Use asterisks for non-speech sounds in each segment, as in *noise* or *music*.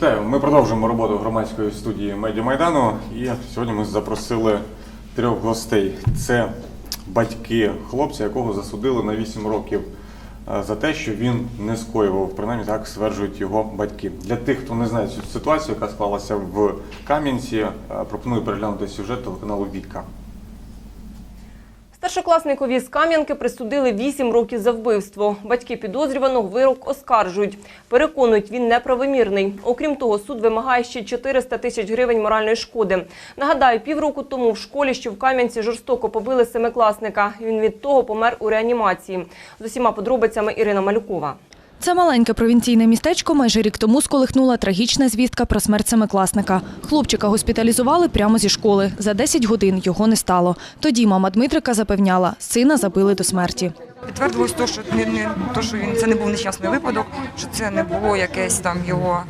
Вітаю. Ми продовжуємо роботу громадської студії Медіа Майдану. І сьогодні ми запросили трьох гостей. Це батьки хлопця, якого засудили на 8 років е, за те, що він не скоював. Принаймні так стверджують його батьки. Для тих, хто не знає цю ситуацію, яка склалася в Кам'янці, е, пропоную переглянути сюжет телеканалу Віка. Старшокласникові з Кам'янки присудили 8 років за вбивство. Батьки підозрюваного вирок оскаржують. Переконують, він неправомірний. Окрім того, суд вимагає ще 400 тисяч гривень моральної шкоди. Нагадаю, півроку тому в школі, що в Кам'янці, жорстоко побили семикласника. Він від того помер у реанімації. З усіма подробицями Ірина Малюкова. Це маленьке провінційне містечко майже рік тому сколихнула трагічна звістка про смерть семикласника. Хлопчика госпіталізували прямо зі школи. За 10 годин його не стало. Тоді мама Дмитрика запевняла, сина забили до смерті. Підтвердилось то, що не, не то, що він це не був нещасний випадок, що це не було якесь там його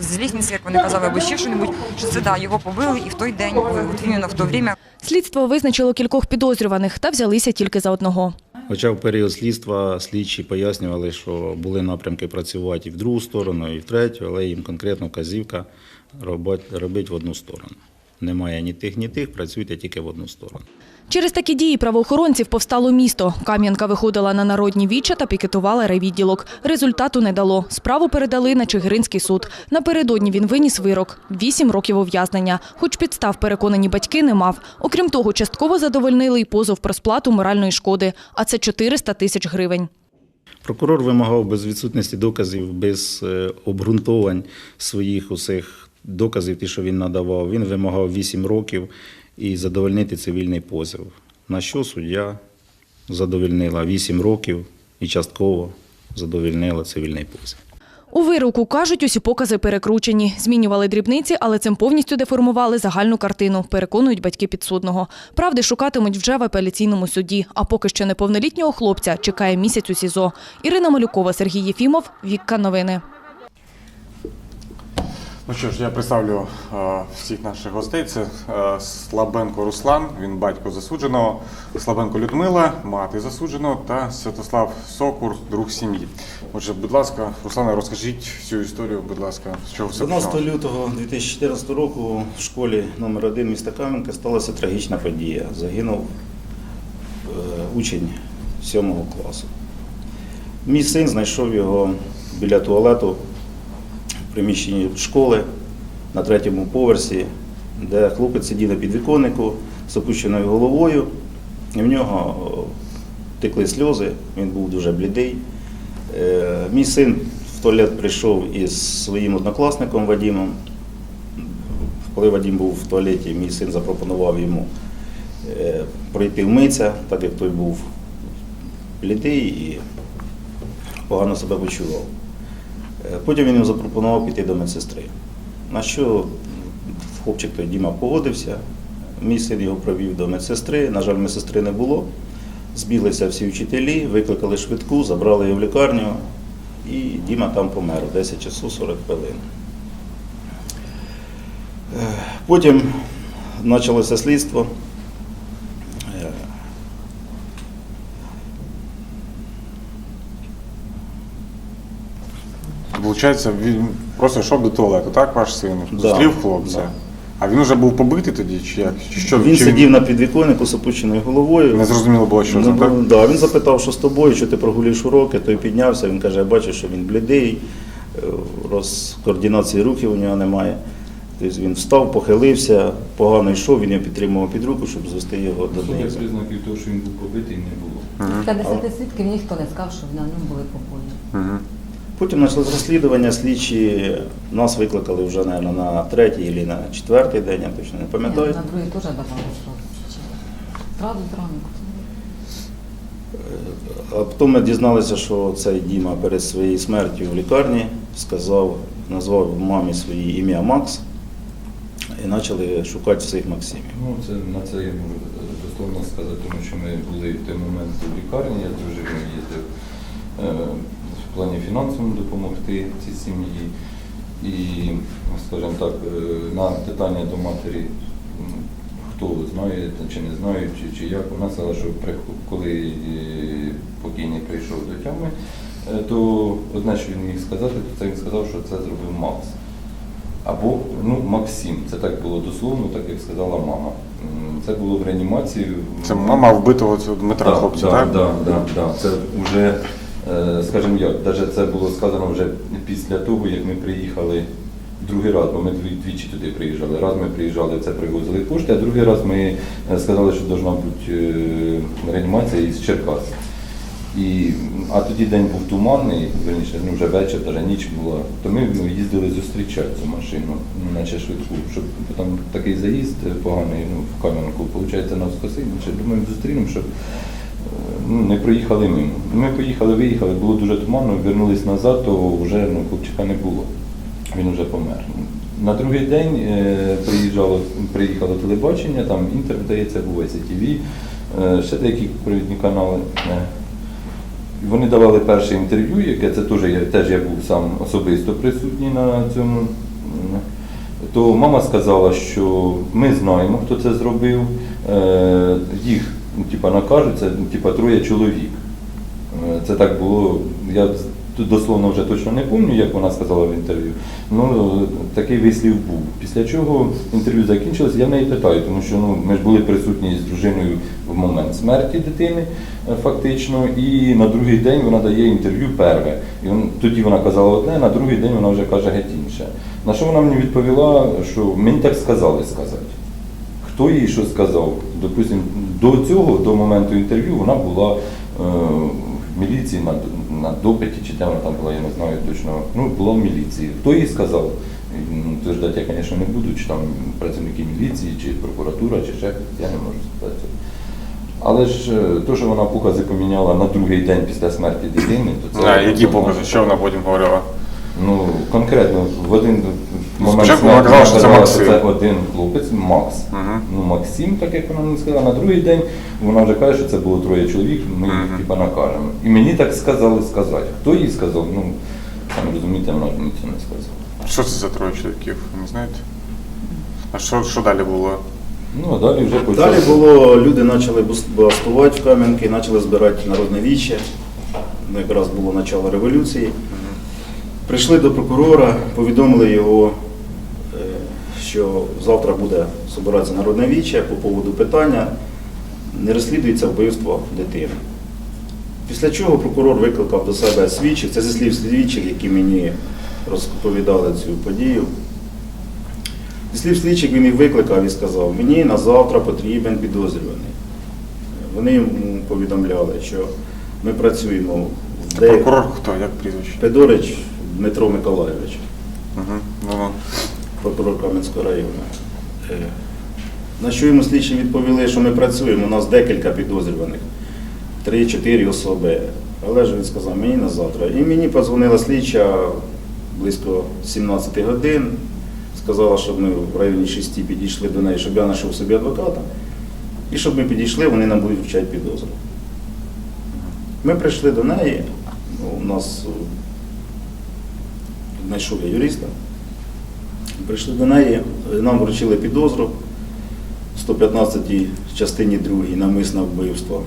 злісність, як вони казали, або ще щось, що це да, його побили і в той день, от іменно в то время Слідство визначило кількох підозрюваних та взялися тільки за одного. Хоча в період слідства слідчі пояснювали, що були напрямки працювати і в другу сторону, і в третю, але їм конкретно казівка робить в одну сторону. Немає ні тих, ні тих, працюйте тільки в одну сторону. Через такі дії правоохоронців повстало місто. Кам'янка виходила на народні віча та пікетувала райвідділок. Результату не дало. Справу передали на Чигиринський суд. Напередодні він виніс вирок – 8 років ув'язнення. Хоч підстав переконані батьки не мав. Окрім того, частково задовольнили й позов про сплату моральної шкоди, а це 400 тисяч гривень. Прокурор вимагав без відсутності доказів, без е, обґрунтувань своїх усіх доказів, ті, що він надавав. Він вимагав 8 років і задовольнити цивільний позов. На що суддя задовольнила 8 років і частково задовольнила цивільний позов. У вироку кажуть, усі покази перекручені. Змінювали дрібниці, але цим повністю деформували загальну картину, переконують батьки підсудного. Правди шукатимуть вже в апеляційному суді, а поки що неповнолітнього хлопця чекає місяць у СІЗО. Ірина Малюкова, Сергій Єфімов, Вікка Новини. Ну що ж, я представлю е, всіх наших гостей. Це е, Слабенко Руслан, він батько засудженого, Слабенко Людмила, мати засудженого та Святослав Сокур, друг сім'ї. Отже, будь ласка, Руслане, розкажіть всю історію, будь ласка, з чого все 12 почалося? лютого 2014 року в школі номер 1 міста Кам'янка сталася трагічна подія. Загинув е, учень 7 класу. Мій син знайшов його біля туалету приміщенні школи на третьому поверсі, де хлопець сидів на підвіконнику з опущеною головою. І в нього текли сльози, він був дуже блідий. Е, Мій син в туалет прийшов із своїм однокласником Вадимом. Коли Вадим був в туалеті, мій син запропонував йому е, пройти вмитися, так як той був блідий і погано себе почував. Е, Потім він запропонував піти до медсестри. На що хлопчик той Діма погодився. Мій син його провів до медсестри. На жаль, медсестри не було. Збіглися всі вчителі, викликали швидку, забрали його в лікарню, і Діма там помер 10 часу 40 хвилин. Е, Потім почалося слідство. Е, Виходить, він просто йшов до туалету, так, ваш син? Да, Зустрів хлопця. да. А він вже був побитий тоді, чи як? Чи що? Він чи сидів на підвіконнику з опущеною головою. Не зрозуміло було, що Ну, так? да, він запитав, що з тобою, що ти прогулюєш уроки, той піднявся, він каже, я бачу, що він блідий, е, роз координації рухів у нього немає. Тобто він встав, похилився, погано йшов, він його підтримував під руку, щоб звести його до знизу. признаків того, що він був побитий, не було. Та десяти свідків ніхто не сказав, що на ньому були побої. Потім почалось розслідування, слідчі нас викликали вже мабуть, на третій або на четвертий день, я точно не пам'ятаю. На другий теж давали. Зразу зранку. А потім ми дізналися, що цей Діма перед своєю смертю в лікарні сказав, назвав мамі своє ім'я Макс і почали шукати всіх Максимів. Ну, це, на це я можу дословно сказати, тому що ми були в той момент в лікарні, я з дружиною їздив е, в плані фінансовому допомогти цій сім'ї. І, скажімо так, е, на питання до матері, хто знає чи не знає, чи, чи як, вона сказала, що коли е, покійний прийшов до тями, е, то одне, що він міг сказати, то це він сказав, що це зробив Макс. або ну, Максим. Це так було дословно, так як сказала мама. Це було в реанімації. Це мама вбитого цього Дмитра Да, хлопця, да, так? Да, да, да. Це вже, скажімо як, навіть це було сказано вже після того, як ми приїхали другий раз, бо ми двічі туди приїжджали. Раз ми приїжджали, це привозили кошти, а другий раз ми е, сказали, що повинна бути е, реанімація із Черкас. І, а тоді день був туманний, верніше, ну вже вечір, навіть ніч була, то ми ну, їздили зустрічати цю машину, ну, наче швидку, щоб там такий заїзд поганий ну, в Кам'янку, виходить, нас скосили, думаємо, зустрінемо, щоб е, не проїхали мимо. Ми поїхали, виїхали, було дуже туманно, вернулись назад, то вже ну, хлопчика не було. Він вже помер. На другий день е, приїжджало, приїхало телебачення, там інтер, здається, був СТВ, е, ще деякі провідні канали. Е, Вони давали перше інтерв'ю, яке це теж я, теж я був сам особисто присутній на цьому. То мама сказала, що ми знаємо, хто це зробив. Їх ну, типа, накажуть, це ну, типа, троє чоловік. Е, Це так було. Я дословно вже точно не пам'ятаю, як вона сказала в інтерв'ю. Ну такий вислів був. Після чого інтерв'ю закінчилось, я в неї питаю, тому що ну, ми ж були присутні з дружиною в момент смерті дитини, е, фактично, і на другий день вона дає інтерв'ю перве. І он- тоді вона казала одне, на другий день вона вже каже геть інше. На що вона мені відповіла, що мені так сказали сказати. Хто їй що сказав? Допустим, до цього, до моменту інтерв'ю, вона була е, в міліції на, на допиті, чи де вона там була, я не знаю точно. Ну, була в міліції. Хто їй сказав? М, Утверждати я, звісно, не буду, чи там працівники міліції, чи прокуратура, чи ще я не можу сказати. Але ж е, то, що вона покази поміняла на другий день після смерті дитини, то це А, які покази? Що вона потім говорила? Ну, конкретно в один момент Спочатку вона казала, що це Максим. це один хлопець, Макс. Мгм. Ну, Максим, так як вона мені сказала, на другий день вона вже каже, що це було троє чоловік, ми їх Мгм. типа накажемо. І мені так сказали сказати. Хто їй сказав? Ну, самі розумієте, вона ж мені це не сказала. А Що це за троє чоловіків? Ви Не знаєте? А що, що далі було? Ну, а далі вже почали. Далі було, люди почали бус- бастувати в Кам'янки, почали збирати народне віче. Ну, якраз було начало революції. Прийшли до прокурора, повідомили його, що завтра буде збиратися народне віче по поводу питання, не розслідується вбивство дитини. Після чого прокурор викликав до себе свідчих, це зі слів слідчих, які мені розповідали цю подію. Зі слів слідчих він їх викликав і сказав, мені на завтра потрібен підозрюваний. Вони йому повідомляли, що ми працюємо в деяких... Прокурор хто? Як прізвище? Федорич Дмитро Миколайович, Угу. Прокурор Кам'янського району. Е, На що йому слідчі відповіли, що ми працюємо, у нас декілька підозрюваних, три-чотири особи. Але ж він сказав, мені на завтра. І мені подзвонила слідча близько 17 годин, сказала, щоб ми в районі 6 підійшли до неї, щоб я знайшов собі адвоката. І щоб ми підійшли, вони нам будуть вручати підозру. Ми прийшли до неї, ну, у нас е, знайшов я юриста. Прийшли до неї, нам вручили підозру в 115 частині 2 намисне вбивство.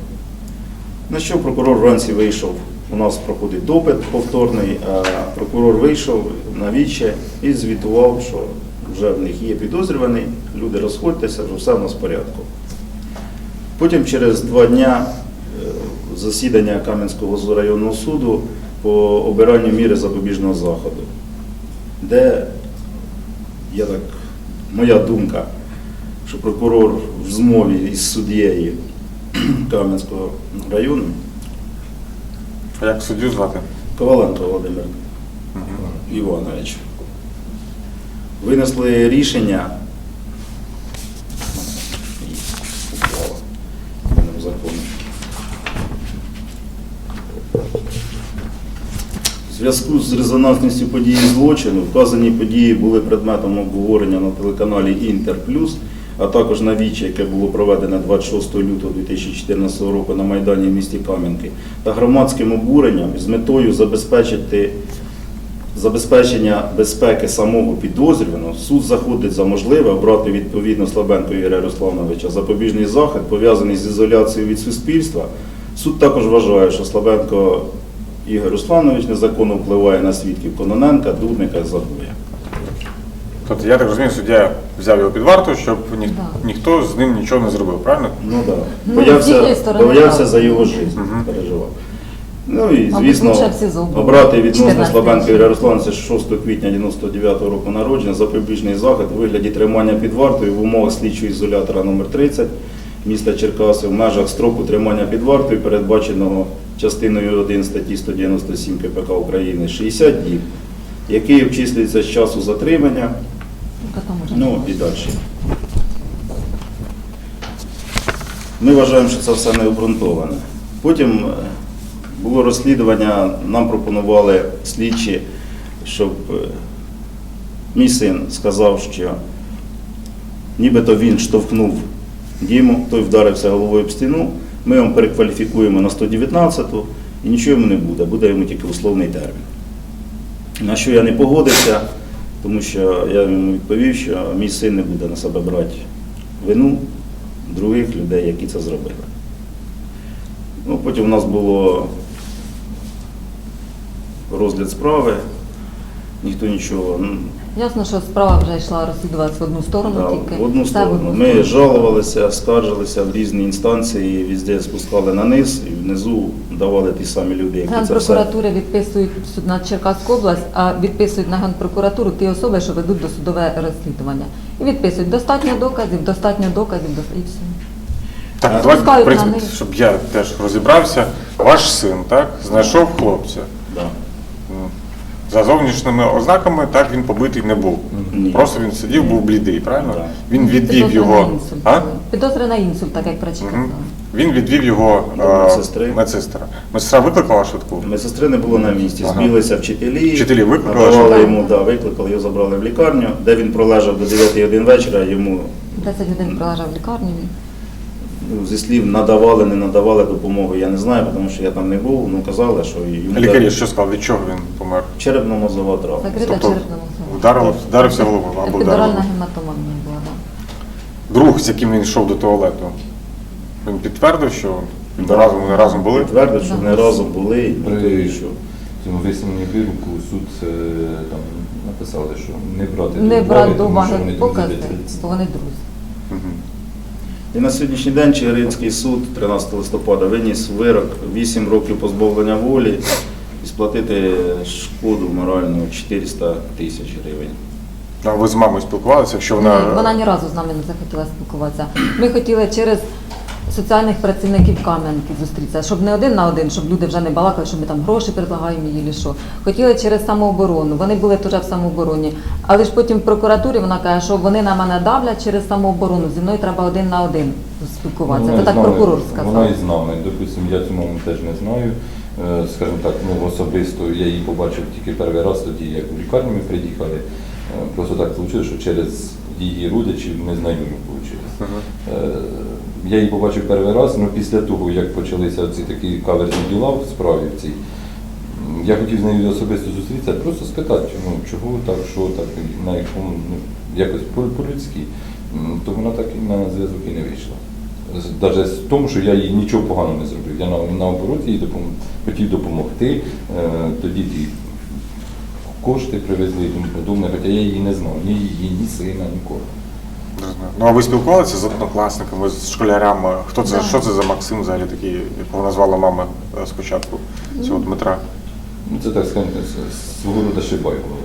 На що прокурор вранці вийшов, у нас проходить допит повторний, а прокурор вийшов на віче і звітував, що вже в них є підозрюваний, люди розходьтеся, вже все в нас в порядку. Потім через два дня е, засідання Кам'янського районного суду по обиранню міри запобіжного заходу, де я так, моя думка, що прокурор в змові із суддєю Кам'янського району А як суддю звати? Коваленко Володимир Іванович винесли рішення. Ухвала. в мене в законі. В зв'язку з резонансністю події злочину вказані події були предметом обговорення на телеканалі Інтер Плюс, а також на вічі, яке було проведене 26 лютого 2014 року на Майдані в місті Кам'янки, та громадським обуренням з метою забезпечити забезпечення безпеки самого підозрюваного, суд заходить за можливе обрати відповідно Слабенко Ігоря Руслановича запобіжний захід, пов'язаний з ізоляцією від суспільства. Суд також вважає, що Слабенко Ігор Русланович незаконно впливає на свідків Кононенка, Дудника і Забоя. Тобто, я так розумію, суддя взяв його під варту, щоб ні, Да. ніхто з ним нічого не зробив, правильно? Ну так. Ну, Да. Боявся, їхньої боявся за його життя, переживав. Ну і звісно, обрати відносно 14 Слабенко Юрія Руслановича 6 квітня 99-го року народження за приближний захід у вигляді тримання під вартою в умовах слідчого ізолятора номер 30 міста Черкаси в межах строку тримання під вартою, передбаченого частиною 1 статті 197 КПК України 60 діб, який обчислюється з часу затримання. Ну і далі. Ми вважаємо, що це все не обґрунтоване. Потім е, було розслідування, нам пропонували слідчі, щоб е, мій син сказав, що нібито він штовхнув Діму, той вдарився головою об стіну, ми його перекваліфікуємо на 119-ту і нічого йому не буде, буде йому тільки условний термін. На що я не погодився, тому що я йому відповів, що мій син не буде на себе брати вину других людей, які це зробили. Ну, потім у нас було розгляд справи, ніхто нічого. ну, Ясно, що справа вже йшла розслідуватися в одну сторону Да, тільки. в одну Все сторону. Ми жалувалися, скаржилися в різні інстанції, везде спускали на низ і внизу давали ті самі люди, які це все. Генпрокуратури відписують суд на Черкаську область, а відписують на Генпрокуратуру ті особи, що ведуть досудове розслідування. І відписують достатньо доказів, достатньо доказів, дос- і все. Так, давайте, в на принципі, них. щоб я теж розібрався. Ваш син, так, знайшов хлопця. За зовнішніми ознаками так він побитий не був. Ні. Просто він сидів, був блідий, правильно? Да. Він відвів Підозри на його. інсульт. А? Підозри на інсульт, так як прочекав. Мгм. Він відвів його е, медсестри. медсестра. Медсестра викликала швидку? Медсестри не було на місці. Ага. Збіглися вчителі, Вчителі викликали, що- йому, да, викликали, його забрали в лікарню, де він пролежав до 9 годин вечора, йому 10 годин пролежав в лікарні. він. Ну, зі слів надавали, не надавали допомогу. Я не знаю, тому що я там не був, ну казали, що йому Лікарі дали що сказали, від чого він помер? черепно-мозова травма. Закрита Тобто черепна мозгова. Вдарив, вдарився головою або Епідуральна вдарив. гематоманія була, так. Друг, з яким він йшов до туалету, він підтвердив, що Да. разом вони разом були. Підтвердив, що Да. вони разом були, і ніхто При нічого. цьому висновленні вироку суд е, там написали, що не брати Не до брати уваги, до тому що вони друзі дитинства. бо вони друзі. Мгм. І на сьогоднішній день Чигиринський суд 13 листопада виніс вирок 8 років позбавлення волі і сплатити шкоду моральну 400 тисяч гривень. А ви з мамою спілкувалися, якщо вона. Ні, вона ні разу з нами не захотіла спілкуватися. Ми хотіли через соціальних працівників Кам'янки зустрітися, щоб не один на один, щоб люди вже не балакали, що ми там гроші предлагаємо їй, чи що. Хотіли через самооборону. Вони були теж в самообороні. Але ж потім в прокуратурі вона каже, що вони на мене давлять через самооборону. Зі мною треба один на один спілкуватися. Вона Це так нами- прокурор сказав. Вона і з нами. Допустимо, я цю маму теж не знаю. Е, Скажімо так, ну особисто я її побачив тільки перший раз тоді, як в лікарню ми приїхали. Е, Просто так вийшло, що через її родичів незнайомі вийшло. Я її побачив перший раз, але після того, як почалися ці такі каверзні діла в справі в цій, я хотів з нею особисто зустрітися, просто спитати, ну, чого так, що так, на якому, ну, якось по- по-людськи. То вона так і на зв'язок і не вийшла. Навіть з тому, що я їй нічого поганого не зробив. Я на- наоборот їй допом- хотів допомогти. Е, Тоді ті кошти привезли тому подобне, хоча я її не знав, ні її, ні сина, нікого. Знаю. Ну а ви спілкувалися з однокласниками, з школярями? Хто це, Да. що це за Максим взагалі такий, якого назвала мама е, спочатку, цього Дмитра? Ну, це так скажімо, свого роду шибай було.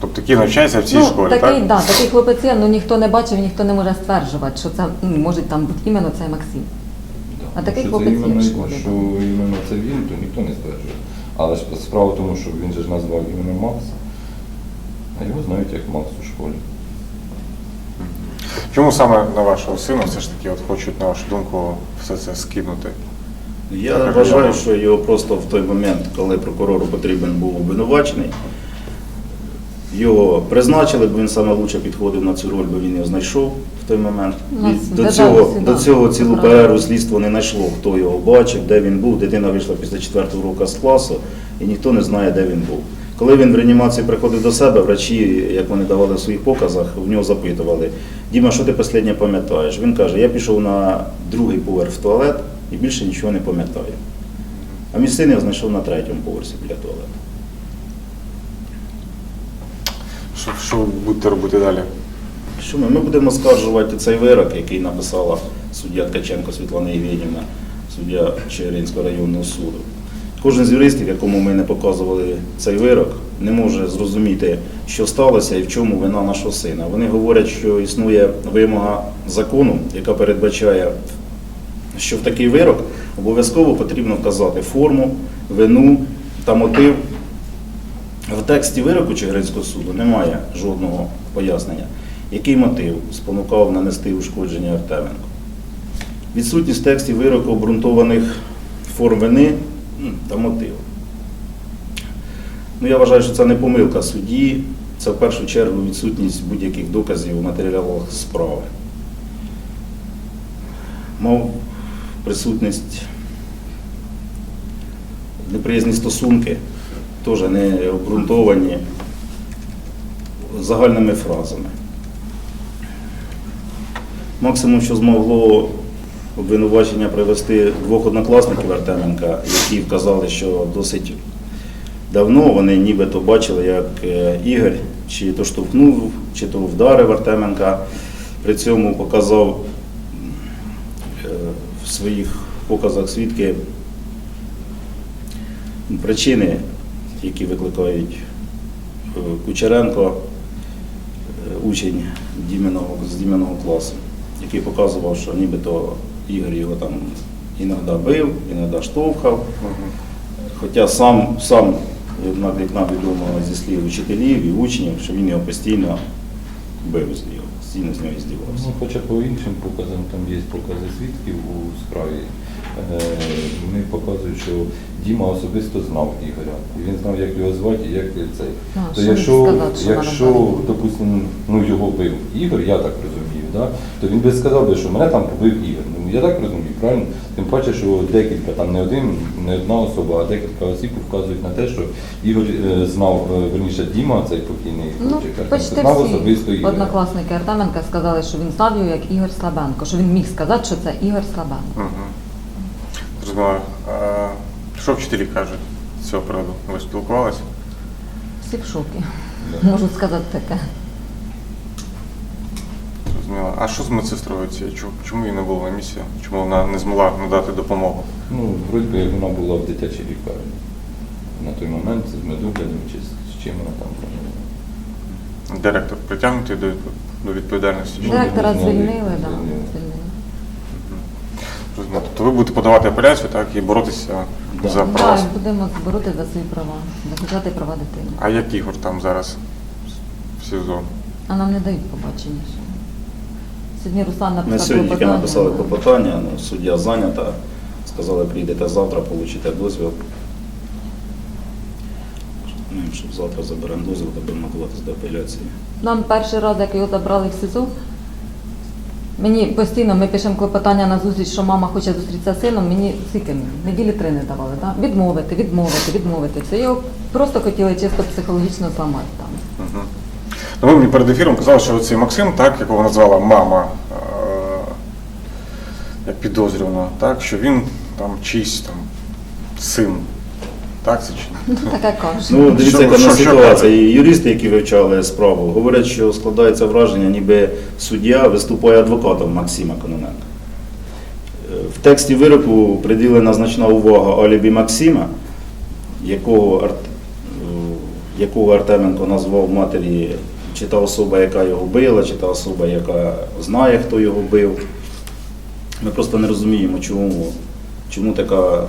Тобто який навчається в цій ну, школі, такий, так? Да, такий хлопець є, ну ніхто не бачив, ніхто не може стверджувати, що це ну, може там бути іменно цей Максим. А такий що хлопець це є в школі, що так. іменно це він, то ніхто не стверджує. Але ж справа в тому, що він же ж назвав іменно Макс, а його знають як Макс у школі. Чому саме на вашого сина все ж таки от хочуть, на вашу думку, все це скинути? Я Так, вважаю, що його просто в той момент, коли прокурору потрібен був обвинувачений, його призначили, бо він саме лучше підходив на цю роль, бо він його знайшов в той момент. І до, цього, до цього цілу перерву слідство не знайшло, хто його бачив, де він був. Дитина вийшла після четвертого року з класу, і ніхто не знає, де він був. Коли він в реанімації приходив до себе, врачі, як вони давали в своїх показах, в нього запитували, Діма, що ти останнє пам'ятаєш? Він каже, я пішов на другий поверх в туалет і більше нічого не пам'ятаю. А мій син я знайшов на третьому поверсі біля туалету. Що, що будете робити далі? Що ми? Ми будемо скаржувати цей вирок, який написала суддя Ткаченко Світлана Євгенівна, суддя Чигиринського районного суду. Кожен з юристів, якому ми не показували цей вирок, не може зрозуміти, що сталося і в чому вина нашого сина. Вони говорять, що існує вимога закону, яка передбачає, що в такий вирок обов'язково потрібно вказати форму, вину та мотив в тексті вироку Чигиринського суду немає жодного пояснення, який мотив спонукав нанести ушкодження Артеменко. Відсутність в тексті вироку обґрунтованих форм вини та мотиву. Ну, я вважаю, що це не помилка судді, це в першу чергу відсутність будь-яких доказів у матеріалах справи. Мав присутність неприязні стосунки, теж не обґрунтовані загальними фразами. Максимум, що змогло обвинувачення привести двох однокласників Артеменка, які вказали, що досить давно вони нібито бачили, як е, Ігор чи то штовхнув, чи то вдарив Артеменка. При цьому показав е, в своїх показах свідки причини, які викликають е, Кучеренко, учень Діменого, з Діменого класу, який показував, що нібито Ігор його там іноді бив, іноді штовхав. Хоча сам, сам як як нам відомо зі слів учителів і учнів, що він його постійно бив з нього, постійно з нього здівався. Ну, хоча по іншим показам, там є покази свідків у справі. Е, Вони показують, що Діма особисто знав Ігоря. І він знав, як його звати і як цей. А, То якщо, що якщо допустимо, ну, його бив Ігор, я так розумію, да? то він би сказав би, що мене там побив Ігор. Ну, я так розумію, правильно? Тим паче, що декілька, там не один, не одна особа, а декілька осіб вказують на те, що Ігор е, знав, е, верніше, Діма, цей покійний Ну, хлопчик, почти знав особисто всі Ігоря. однокласники Артеменка сказали, що він знав його як Ігор Слабенко, що він міг сказати, що це Ігор Слабенко. Угу. Зрозуміло. А, що вчителі кажуть з цього приводу? Ви спілкувалися? Всі в шокі. Да. Можу сказати таке. Зрозуміло. А що з медсестрою цією? Чому, її не було на місці? Чому вона не змогла надати допомогу? Ну, вроді би, як вона була в дитячій лікарні. На той момент з медоглядом чи з чим вона там була. Директор притягнутий до, до відповідальності? чи? Директора зняли, звільнили, да, звільнили. Тобто ви будете подавати апеляцію, так, і боротися Да. за права. Так, будемо боротися за свої права, захищати права дитини. А як Ігор там зараз в СІЗО? А нам не дають побачення. Сьогодні Руслан написав сьогодні тільки клопотання. написали клопотання, ну, суддя зайнята, сказали, прийдете завтра, получите дозвіл. Ну, щоб завтра заберемо дозвіл, то будемо готуватися до апеляції. Нам перший раз, як його забрали в СІЗО, мені постійно ми пишемо клопотання на зустріч, що мама хоче зустрітися з сином, мені скільки мені? неділі три не давали. Да? Відмовити, відмовити, відмовити. Все його просто хотіли чисто психологічно зламати там. Ви мені перед ефіром казали, що цей Максим, так, якого назвала мама е- як підозрюваного, так, що він там чийсь там син. Так це чи ні? Ну. Ну, дивіться, яка що- що ситуація. І юристи, які вивчали справу, говорять, що складається враження, ніби суддя виступає адвокатом Максима Кононенка. Е, В тексті вироку приділена значна увага алібі Максима, якого, Ар- е, якого Артеменко назвав матері чи та особа, яка його била, чи та особа, яка знає, хто його бив. Ми просто не розуміємо, чому, чому така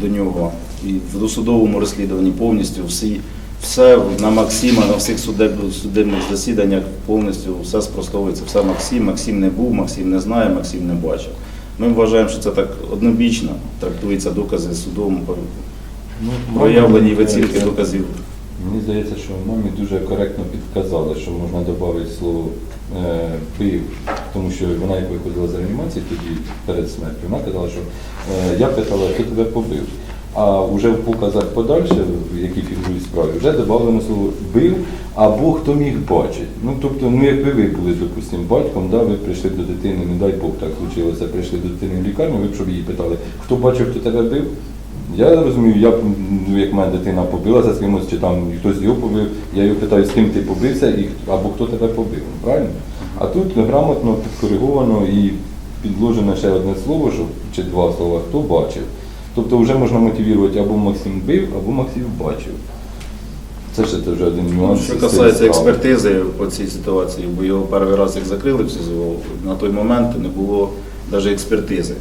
до нього. І в досудовому розслідуванні повністю всі, все на Максима, на всіх судеб- судебних засіданнях повністю все спростовується. Все Максим, Максим не був, Максим не знає, Максим не бачив. Ми вважаємо, що це так однобічно трактуються докази судом, Ну, проявлені мамі, оцінки доказів. Мені здається, що мамі дуже коректно підказали, що можна додати слово е, пив, тому що вона як виходила з реанімації тоді перед смертю, вона казала, що е, я питала, хто тебе побив. А вже в показах подальше, які фігурують в справі, вже додано слово бив або хто міг бачити. Ну тобто, ну якби ви були, допустимо, батьком, да, ви прийшли до дитини, не дай Бог так случилося, прийшли до дитини в лікарню, ви б щоб її питали, хто бачив, хто тебе бив. Я розумію, я, ну, як моя дитина побилася з кимось, чи там хтось його побив, я його питаю, з ким ти побився, і, або хто тебе побив, ну, правильно? А тут грамотно підкориговано і підложено ще одне слово, що, чи два слова, хто бачив. Тобто вже можна мотивувати або Максим бив, або Максим бачив. Це ще це вже один нюанс. Що касається експертизи по цій ситуації, бо його перший раз як закрили в СІЗО, на той момент не було навіть експертизи.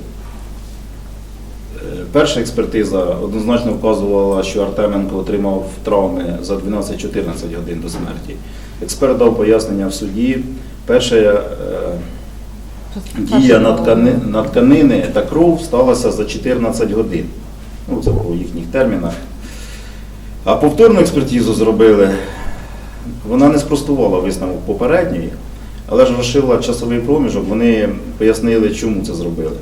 Перша експертиза однозначно вказувала, що Артеменко отримав травми за 12-14 годин до смерті. Експерт дав пояснення в суді. Перша е, дія на, ткани, на тканини та кров сталася за 14 годин. Ну, це по їхніх термінах. А повторну експертизу зробили. Вона не спростувала висновок попередньої, але ж розшила часовий проміжок. Вони пояснили, чому це зробили.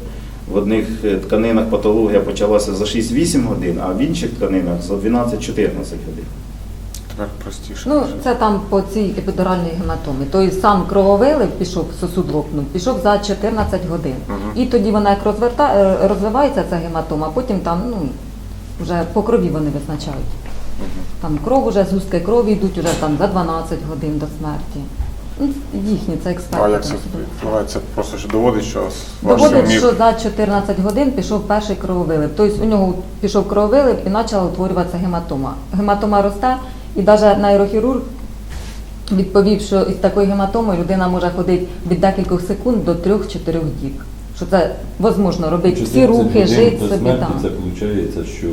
В одних е, тканинах патологія почалася за 6-8 годин, а в інших тканинах за 12-14 годин. Тепер простіше. Ну, це там по цій епідуральній гематомі. Тобто сам крововилив пішов, сосуд лопнув, пішов за 14 годин. Мгм. І тоді вона як розверта, е, розвивається ця гематома, а потім там, ну, вже по крові вони визначають. Там кров уже, згустки крові йдуть уже там за 12 годин до смерті. Ну, їхні, це експерти. А як це впливає? Це просто що доводить, що Доводить, син що за 14 годин пішов перший крововилив. Тобто у нього пішов крововилив і почала утворюватися гематома. Гематома росте, і навіть нейрохірург відповів, що із такою гематомою людина може ходити від декількох секунд до 3-4 діб. Що це можливо робити всі 14 рухи, жити собі там. Це виходить, що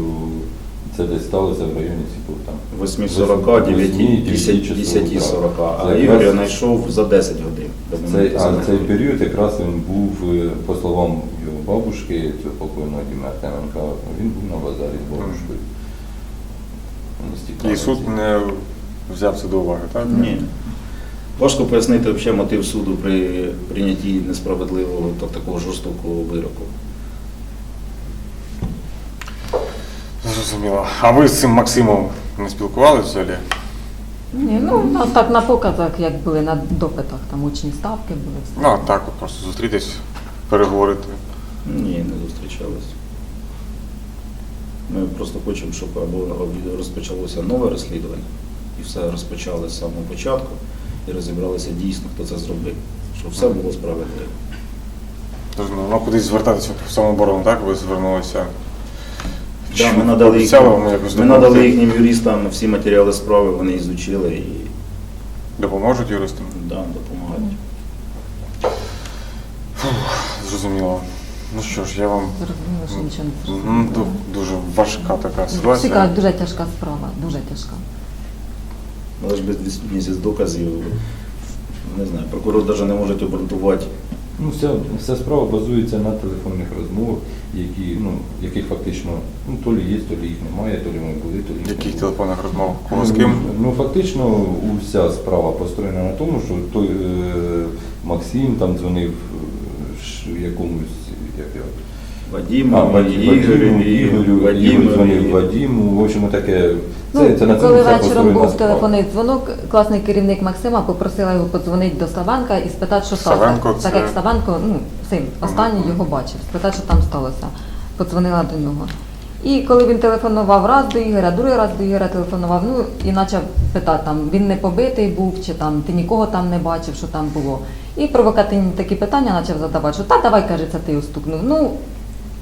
це десь сталося в районі ціпу там. 8.40, 9, 10, 10, 40. А Ігор якраз- знайшов за 10 годин. Цей, а цей період якраз він був, е, по словам його бабушки, цього покойного Діма Артеменка, він був на базарі з бабушкою. І суд не взяв це до уваги, так? Ні. Важко пояснити взагалі мотив суду при прийнятті несправедливого та такого жорстокого вироку. Зрозуміло. А ви з цим Максимом не спілкувалися взагалі? Ні, ну так на показах, як були на допитах, там учні ставки були. все. Ну, а так, от просто зустрітись, переговорити. Ні, не зустрічалися. Ми просто хочемо, щоб або розпочалося нове розслідування, і все розпочали з самого початку, і розібралися дійсно, хто це зробив, щоб все було справедливо. Зрозуміло. Ну, кудись звертатися в самооборону, так? Ви звернулися. Да, ми надали, якось ми допомогти? надали їхнім юристам всі матеріали справи, вони ізучили і Допоможуть юристам? да, допомагають. Зрозуміло. Ну що ж, я вам Зрозуміло, що нічого не зрозуміло. Ду- дуже важка така ситуація. дуже тяжка справа, дуже тяжка. Але ж без відсутності доказів, не знаю, прокурор навіть не може обґрунтувати. Ну, вся, вся справа базується на телефонних розмовах, які, ну, яких фактично ну, то лі є, то лі їх немає, то лі вони були, то лі їх Яких телефонних розмов? Кого з Ну, ким? Ну, фактично, уся справа построєна на тому, що той е, Максим там дзвонив е, якомусь, як його, Вадиму, а, Вадим, Ігорю, Вадиму, Ігорю, Вадиму, дзвонив Вадиму, в общем, таке, Ну, це, це на коли вечором був телефонний дзвонок, класний керівник Максима попросила його подзвонити до Славенка і спитати, що Савенко сталося. Так це- як Славенко, ну, син, останній його бачив, спитати, що там сталося. Подзвонила до нього. І коли він телефонував раз до Ігоря, другий раз до Ігоря телефонував, ну і почав питати, там, він не побитий був, чи там ти нікого там не бачив, що там було. І провокативні такі питання почав задавати, що та давай, каже, це ти його стукнув. Ну,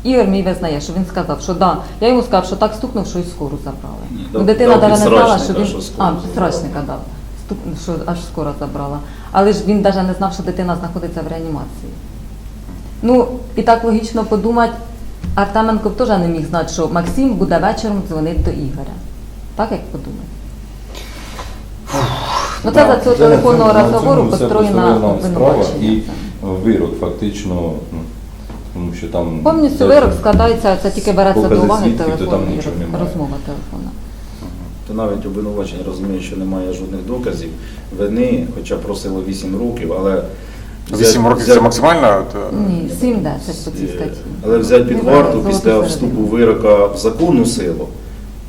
Ігор мій визнає, що він сказав, що да. Я йому сказав, що так стукнув, що і скору забрали. Ні, Ну, дав- дитина дав навіть не знала, що підсрачника, він що скору а, забрали. дав. Стук... Що аж скоро забрала. Але ж він навіть не знав, що дитина знаходиться в реанімації. Ну, і так логічно подумати, Артеменко б теж не міг знати, що Максим буде вечором дзвонити до Ігоря. Так як подумати? Ну, це за цього телефонного розговору построєна обвинувачення. і вирок фактично, що там... Повністю вирок складається, це тільки береться до уваги телефон і розмова телефона. То навіть обвинувачення розуміє, що немає жодних доказів вини, хоча просило 8 років, але Вісім років це максимально? От, е, Ні, 7-10 по цій статті. Але взяти під варту після вступу вирока в законну силу,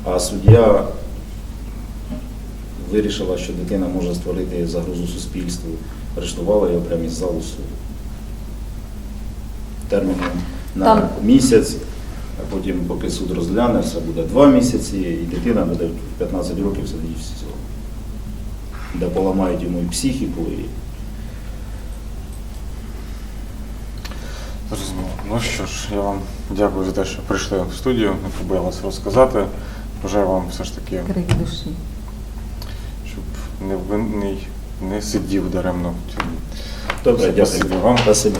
а суддя вирішила, що дитина може створити загрозу суспільству, арештувала його прямо із залу суду. Терміном на Там- місяць потім, поки суд розгляне, все буде 2 місяці, і дитина буде в 15 років сидіти в СІЗО. Де поламають йому і психіку, і Зрозуміло. Ну що ж, я вам дякую за те, що прийшли в студію, не побоялися розказати. Бажаю вам все ж таки, Крик душі. щоб невинний не сидів даремно в тюрмі. добре, дякую. Спасибо вам. Спасибо.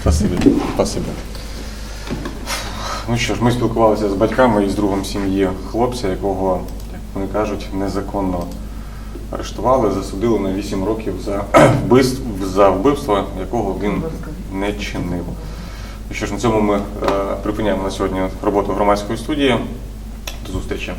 Спасибі. Спасибі. Ну що ж, ми спілкувалися з батьками і з другом сім'ї хлопця, якого, як вони кажуть, незаконно арештували, засудили на 8 років за *clears throat* вбивство, за вбивство, якого він не чинив. Ну що ж, на цьому ми е, припиняємо на сьогодні роботу громадської студії. До зустрічі.